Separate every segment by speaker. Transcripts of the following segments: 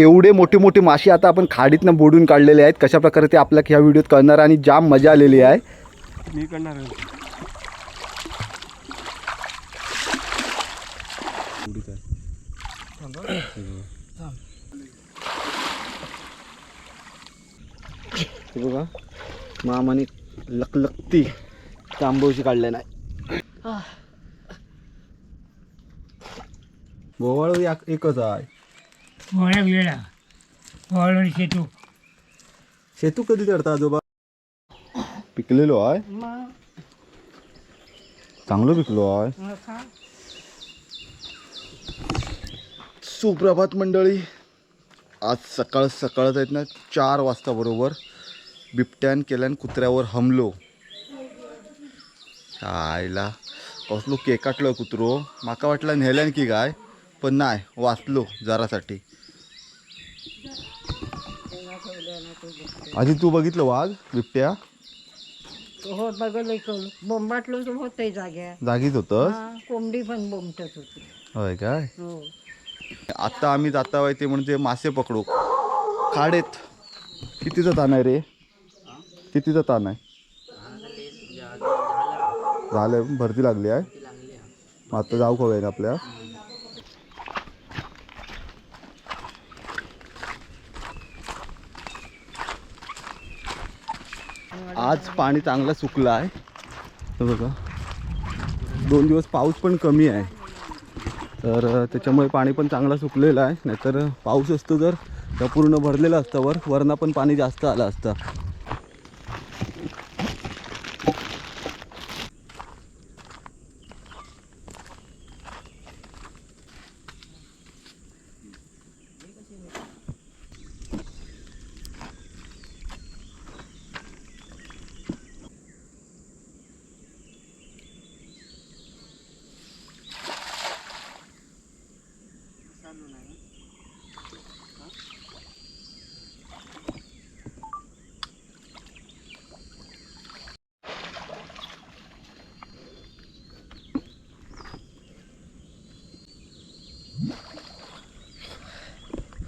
Speaker 1: एवढे मोठे मोठे मासे आता आपण खाडीतनं बोडून काढलेले आहेत. कशा प्रकारे ते आपल्या ह्या व्हिडिओत कळणार आणि जाम मजा आलेली आहे.
Speaker 2: मी करणार
Speaker 1: बघा मामाने लकलकती तांबूशी काढले नाही गोवाळ एकच आहे.
Speaker 3: ओळख वेळा. ओळख शेतू.
Speaker 1: शेतू कधी करता आजोबा? पिकलेलो आहे. चांगलं पिकलो आहे. सुप्रभात मंडळी. आज सकाळ सकाळच आहेत ना चार वाजता बरोबर बिबट्यान केल्यान कुत्र्यावर हमलो. आयला कसलो केकाटलो कुत्रो. माका वाटलं नेल्यान की काय पण नाही वाचलो जरासाठी. आधी तू बघितलं वाघ बिबट्या?
Speaker 4: हो बघलं बोंबाटलो तर होते जाग्या
Speaker 1: जागीच होतं
Speaker 4: हा, कोंबडी पण बोंबटत होती.
Speaker 1: होय काय?
Speaker 4: हो.
Speaker 1: आता आम्ही जाता ते म्हणजे मासे पकडू. खाडेत. कितीचा ताण आहे रे? कितीचा ताण आहे? झालं भरती लागली आहे. मग आता जाऊ खाऊया आपल्या? आज पाणी चांगलं सुकलं आहे. बघा. दोन दिवस पाऊस पण कमी आहे. तर त्याच्यामुळे पाणी पण चांगलं सुकलेलं आहे. नाहीतर पाऊस असतो जर तर पूर्ण भरलेलं असतं वर. वरनं पण पाणी जास्त आलं असतं. चालू नाही.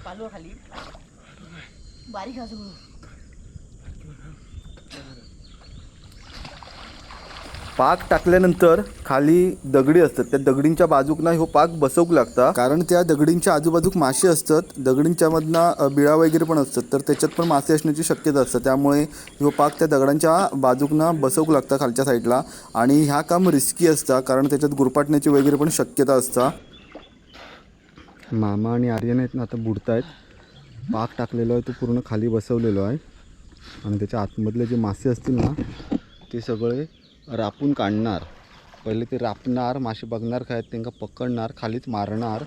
Speaker 1: पालवा खाली. बारीक असू पाक टाकल्यानंतर खाली दगडी असतात. त्या दगडींच्या बाजूकना हो पाक बसवूक लागता कारण त्या दगडींच्या आजूबाजूक मासे असतात. दगडींच्यामधनं बिळा वगैरे पण असतात. तर त्याच्यात पण मासे असण्याची शक्यता असतं. त्यामुळे हो पाक त्या दगडांच्या बाजूकना बसवूक लागता खालच्या साईडला. आणि ह्या काम रिस्की असता कारण त्याच्यात गुरपाटण्याची वगैरे पण शक्यता असता. मामा आणि आर्यन आहेत ना आता बुडतायत. पाक टाकलेलो आहे तो पूर्ण खाली बसवलेलो आहे. आणि त्याच्या आतमधले जे मासे असतील ना ते सगळे रापून काढणार. पहिले ते रापणार मासे बघणार काय त्यांना पकडणार खालीच मारणार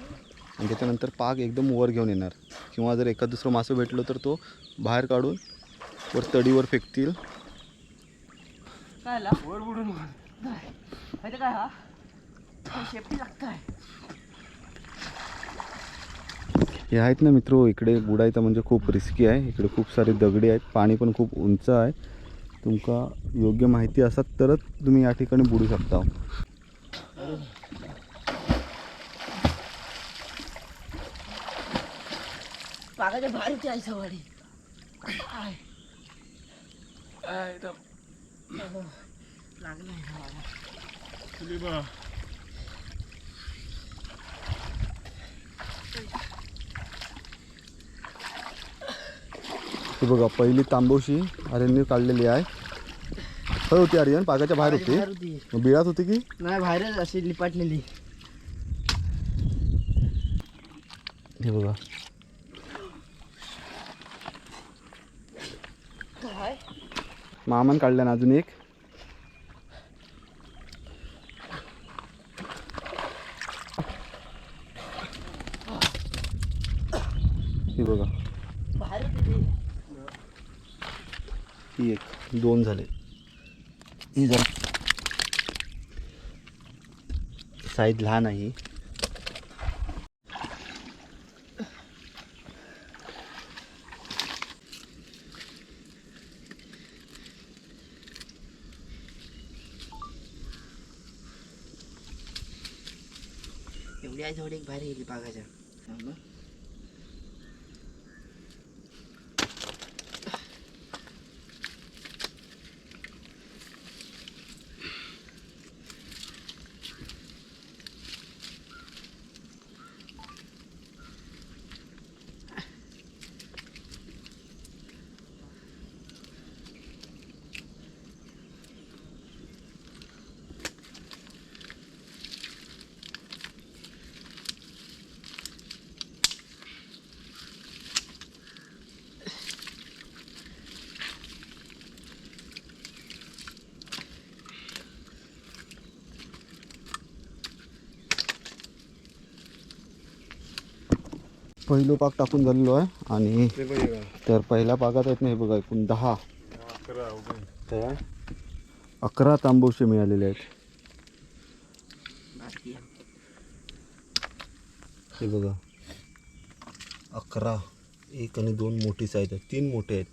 Speaker 1: आणि त्याच्यानंतर पाक एकदम वर घेऊन येणार. किंवा जर एका दुसरं मासं भेटलं तर तो बाहेर काढून वर तडीवर फेकतील. हे? आहेत ना मित्र इकडे बुडायचं म्हणजे खूप रिस्की आहे. इकडे खूप सारे दगडी आहेत. पाणी पण खूप उंच आहे. तुमका योग्य माहिती असत तरच तुम्ही या ठिकाणी बुडू शकता. हे बघा पहिली तांबोशी आर्यनने काढलेली आहे. खरं होती आर्यन पागाच्या बाहेर होती. बिळात होती की?
Speaker 4: नाही बाहेरच अशी लिपाटलेली
Speaker 1: हे बघा. मामान काढल्या ना अजून एक. हे बघा. ही एक दोन झाले. जरा साईज लहान आहे
Speaker 4: एवढी आहे जवळ एक बाहेर गेली बागाच्या
Speaker 1: पहिलो पाक टाकून झालेलो आहे आणि तर पहिल्या पाकात आहेत ना हे बघा एकूण दहा. अकरा तांबूशे मिळालेले आहेत. हे बघा. अकरा एक आणि दोन मोठी साईज आहेत. तीन मोठे आहेत.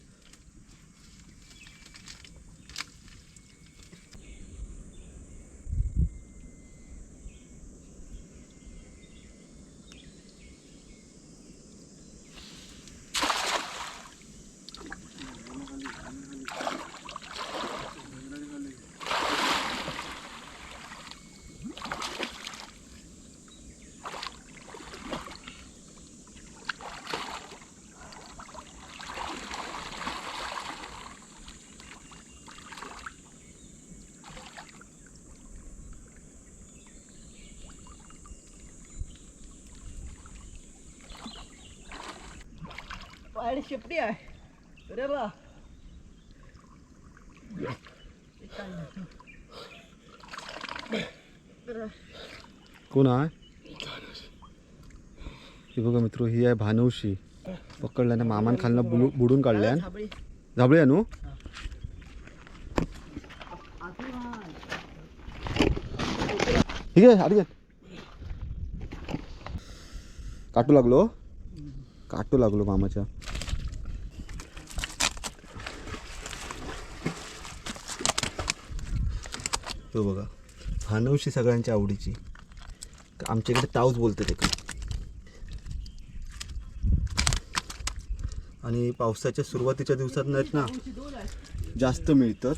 Speaker 4: पायरी शेपटी आहे अरे बा
Speaker 1: कोण आहे हे बघा मित्र ही आहे भानवशी पकडल्याने मामान खालनं बुडू बुडून काढल्या झाबळे आणू ठीक आहे आधी काटू लागलो काटू लागलो मामाच्या तो बघा. भानवशी सगळ्यांच्या आवडीची. आमच्याकडे ताऊच बोलते ते आणि पावसाच्या सुरुवातीच्या दिवसात नाहीत ना जास्त मिळतात.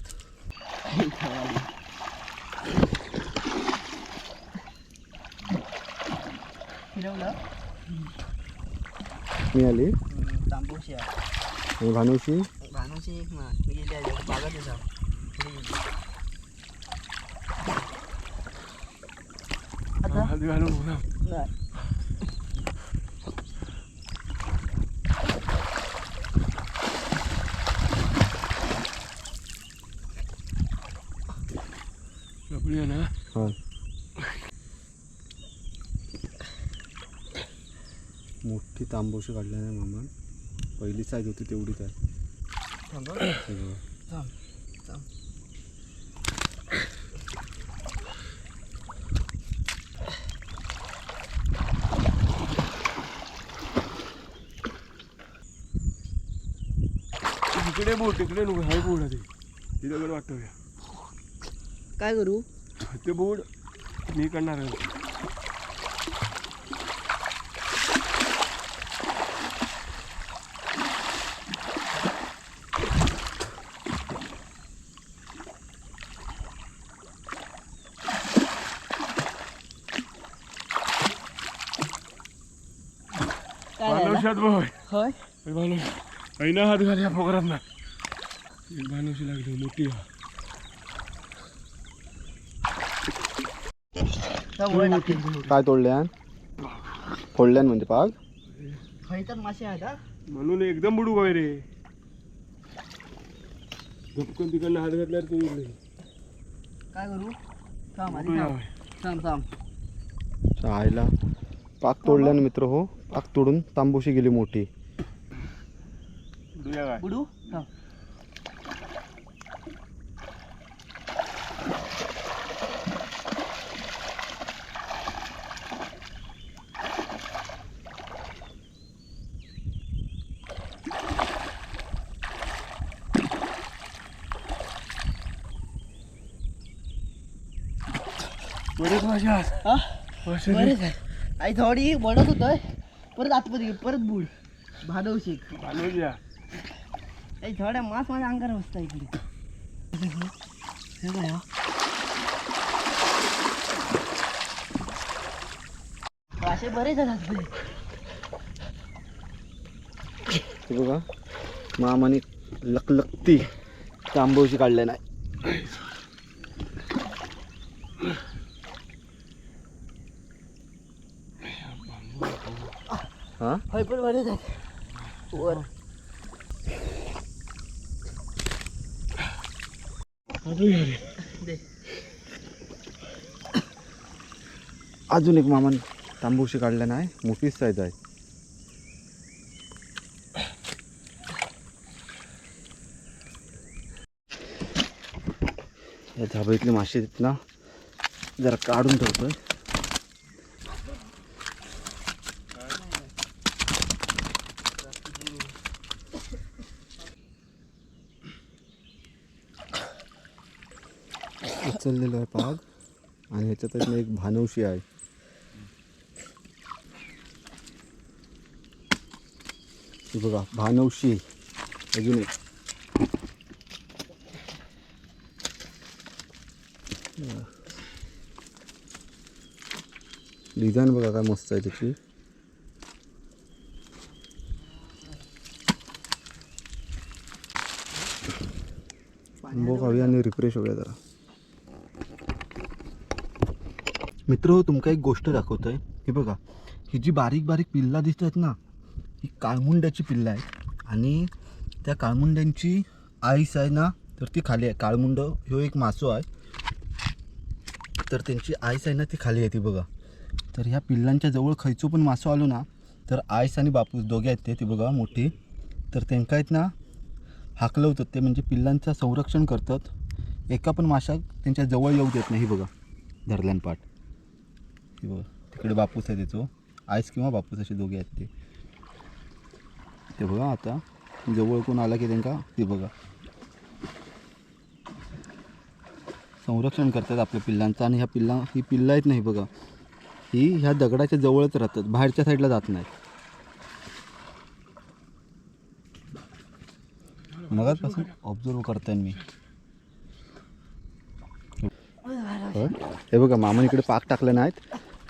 Speaker 1: मिळाली?
Speaker 2: तांबूशी
Speaker 1: आणि भानवशी
Speaker 2: भानूची एक ना मी गेली आहे बागात येसा
Speaker 1: हां मोठी तांबोशी काढल्या नाही मामा पहिली साईज होती तेवढीच आहे
Speaker 5: तिकडे बोट तिकडे नको हाय बोट ते पण वाटतं
Speaker 2: काय करू?
Speaker 5: ते बोट मी करणार आहे. भानुशात बोय
Speaker 2: होय?
Speaker 5: भानुश ऐना हात घाल या पोखरात ना एक भानुशी लागली मोठी हा.
Speaker 1: काय तोडल्यान फोडल्यान म्हणजे पाग
Speaker 2: हयतात मासे आहेत
Speaker 5: म्हणून एकदम बुडू काय रे झपकन तिकडनं हात घातल्यावर तू
Speaker 2: काय करू थांब आधी थांब. थांब थांब
Speaker 1: चायला पाक तोडल्यान मित्र हो पाक तोडून तांबोशी गेली मोठी
Speaker 5: बुडूया काय?
Speaker 2: बुडू?
Speaker 5: बरेच
Speaker 2: हा? आहे. आई थोडी बडत होतोय परत आतमध्ये गेली, परत बुड. भादवशी
Speaker 5: भानुल्या
Speaker 2: थोड्या मास माझ्या अंगावर बसता इकडे. हे काय हा? मासे बरेच आहेत आतमध्ये.
Speaker 1: ते बघा. मामाने लकलकती तांबोशी काढल्या नाही. हा?
Speaker 2: पण आहेत वर.
Speaker 1: अजून एक मामान तांबूशी काढल्या नाही मोठीच साईज आहे. या झाबळीतले मासे तिथनं जरा काढून ठेवतोय. उचललेलो आहे पाग. आणि ह्याच्यातच एक भानवशी आहे. बघा भानवशी अजून एक. डिझाईन बघा काय मस्त आहे त्याची. बघ आणि रिफ्रेश होऊया जरा. मित्र हो तुमका एक गोष्ट दाखवतो आहे हे बघा ही जी बारीक बारीक पिल्ला दिसत आहेत ना ही काळमुंड्याची पिल्ला आहेत. आणि त्या काळमुंड्यांची आईस आहे ना तर ती खाली आहे. काळमुंड ह्यो एक मासो आहे. तर त्यांची आईस आहे ना ती खाली आहे ती बघा. तर ह्या पिल्लांच्या जवळ खयचो पण मासो आलो ना तर आईस आणि बापूस दोघे आहेत ते ती बघा मोठी. तर त्यांका आहेत ना हाकलवतात ते म्हणजे पिल्लांचं संरक्षण करतात. एका पण माशाक त्यांच्या जवळ येऊ देत नाही हे बघा धरल्यान पाठ. हे बघा तिकडे बापूस आहे त्याचो आईस किंवा बापूस असे दोघे आहेत ते. ते बघा आता. जवळ कोण आला की त्यांका ते बघा. संरक्षण करतात आपल्या पिल्लांचं आणि ह्या पिल्ला ही पिल्लं आहेत नाही बघा. ही ह्या दगडाच्या जवळच राहतात. बाहेरच्या साईडला जात नाहीत. मगाचपासून ऑब्झर्व करताय मी? हे बघा मामाने इकडे पाक टाकले नाहीत.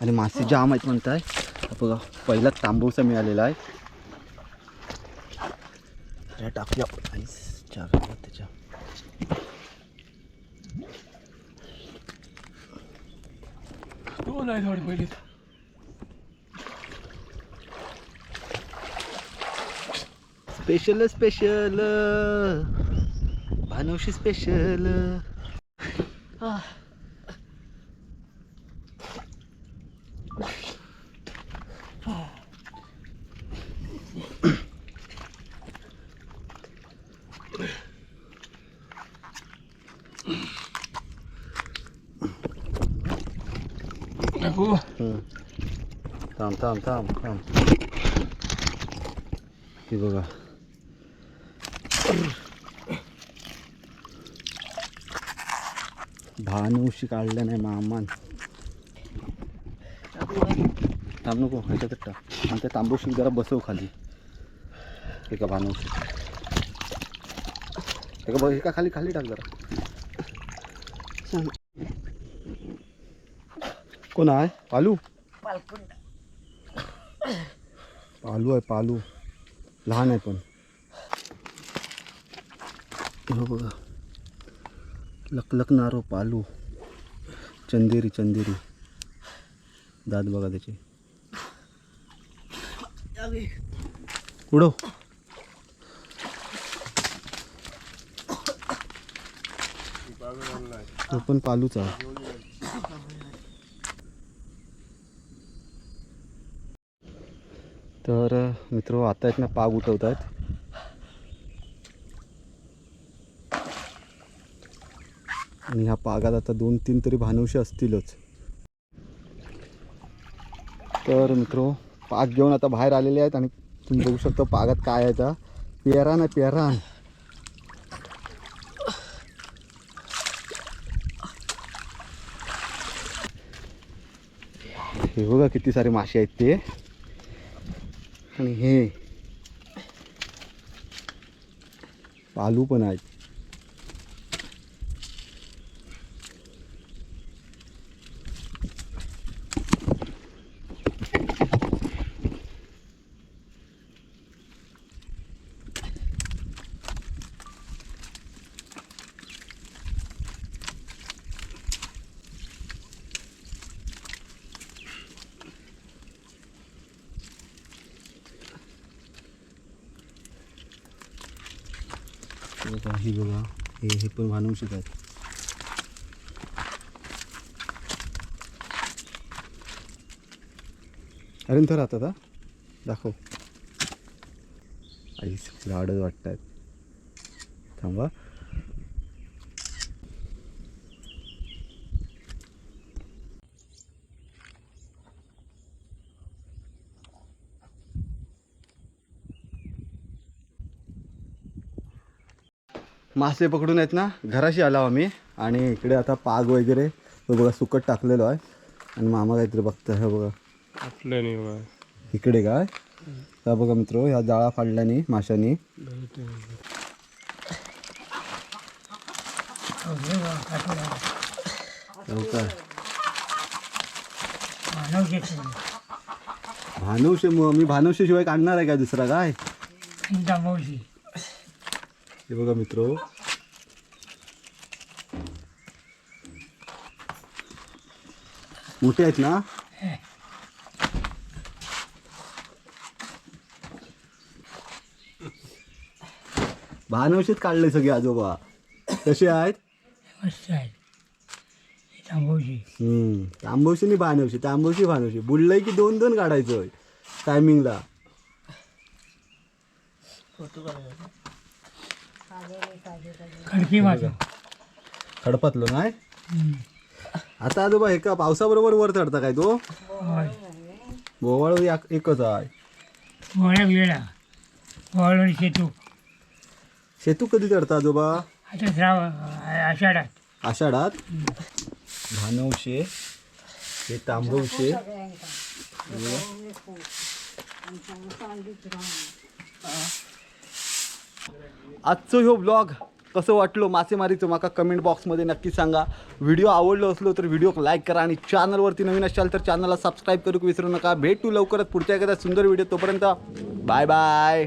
Speaker 1: आणि मासे जाम आहेत म्हणताय. आहे बघा पहिला तांबूसा मिळालेला आहे. टाकूया आईस चहा त्याच्या स्पेशल स्पेशल भानवशी स्पेशल
Speaker 5: टाकू
Speaker 1: थांब थांब थांब थांब हे बघा भानुशी काढले नाही मामान थांब नको ह्याच्यात टाक आणि त्या तांबूशी जरा बसव खाली एका भानुशी एका बघ एका खाली खाली टाक जरा कोण आहे? पालू? पालू आहे पालू. लहान आहे पण. हो बघा. लकलकणारो पालू. चंदेरी चंदेरी. दात बघा त्याचे. उडव तो पण पालूच आहे. तर मित्र आता आहेत ना पाग उठवत आहेत आणि ह्या पागात आता दोन तीन तरी भानवशी असतीलच. तर मित्र पाग घेऊन आता बाहेर आलेले आहेत आणि तुम्ही बघू शकता पागात काय आहे आता. पेरान आहे पेरान हे बघा किती सारे मासे आहेत ते. आणि हे पालू पण आहेत हे बघा ही बघा हे हे पण भानवशीच आहेत. अरे तर राहतात हा. दाखव. आई लाडच वाटत आहेत थांबा. मासे पकडून आहेत ना घराशी आलो आम्ही. आणि इकडे आता पाग वगैरे तो बघा सुकट टाकलेलो आहे. आणि मामा काहीतरी बघताय हे बघा.
Speaker 5: आपलं नाही बघा.
Speaker 1: इकडे काय? हा बघा मित्र ह्या जाळा फाडल्याने माशानी. हो भानवशे मग मी भानवशे शिवाय काढणार आहे काय दुसरा काय? हे बघा मित्र मोठे आहेत ना? भानवशीत काढले सगळे आजोबा. कसे आहेत?
Speaker 3: मस्त आहे तांबवशी
Speaker 1: हम्म. तांबवशी आणि भानवशी तांबवशी भानवशी बुडलंय की दोन दोन काढायचं टायमिंगला
Speaker 3: खडकी मासा
Speaker 1: खडपातलो नाही? आता आजोबा हे का पावसाबरोबर वर चढता काय तो? गोवाळ एक- एकच आहे.
Speaker 3: वेळा वळवणी शेतू.
Speaker 1: शेतू कधी चढता आजोबा?
Speaker 3: आता श्राव आषाढात.
Speaker 1: आषाढात? भानवशे हे तांबवशे. आजचो ह्यो ब्लॉग कसं वाटलो मासेमारीचं माका कमेंट बॉक्समध्ये नक्की सांगा. व्हिडिओ आवडलो असलो तर व्हिडिओ लाईक करा आणि चॅनलवरती नवीन असाल तर चॅनलला सबस्क्राईब करूक विसरू नका. भेटू लवकरच पुढच्या एखाद्या सुंदर व्हिडिओ तोपर्यंत. Bye bye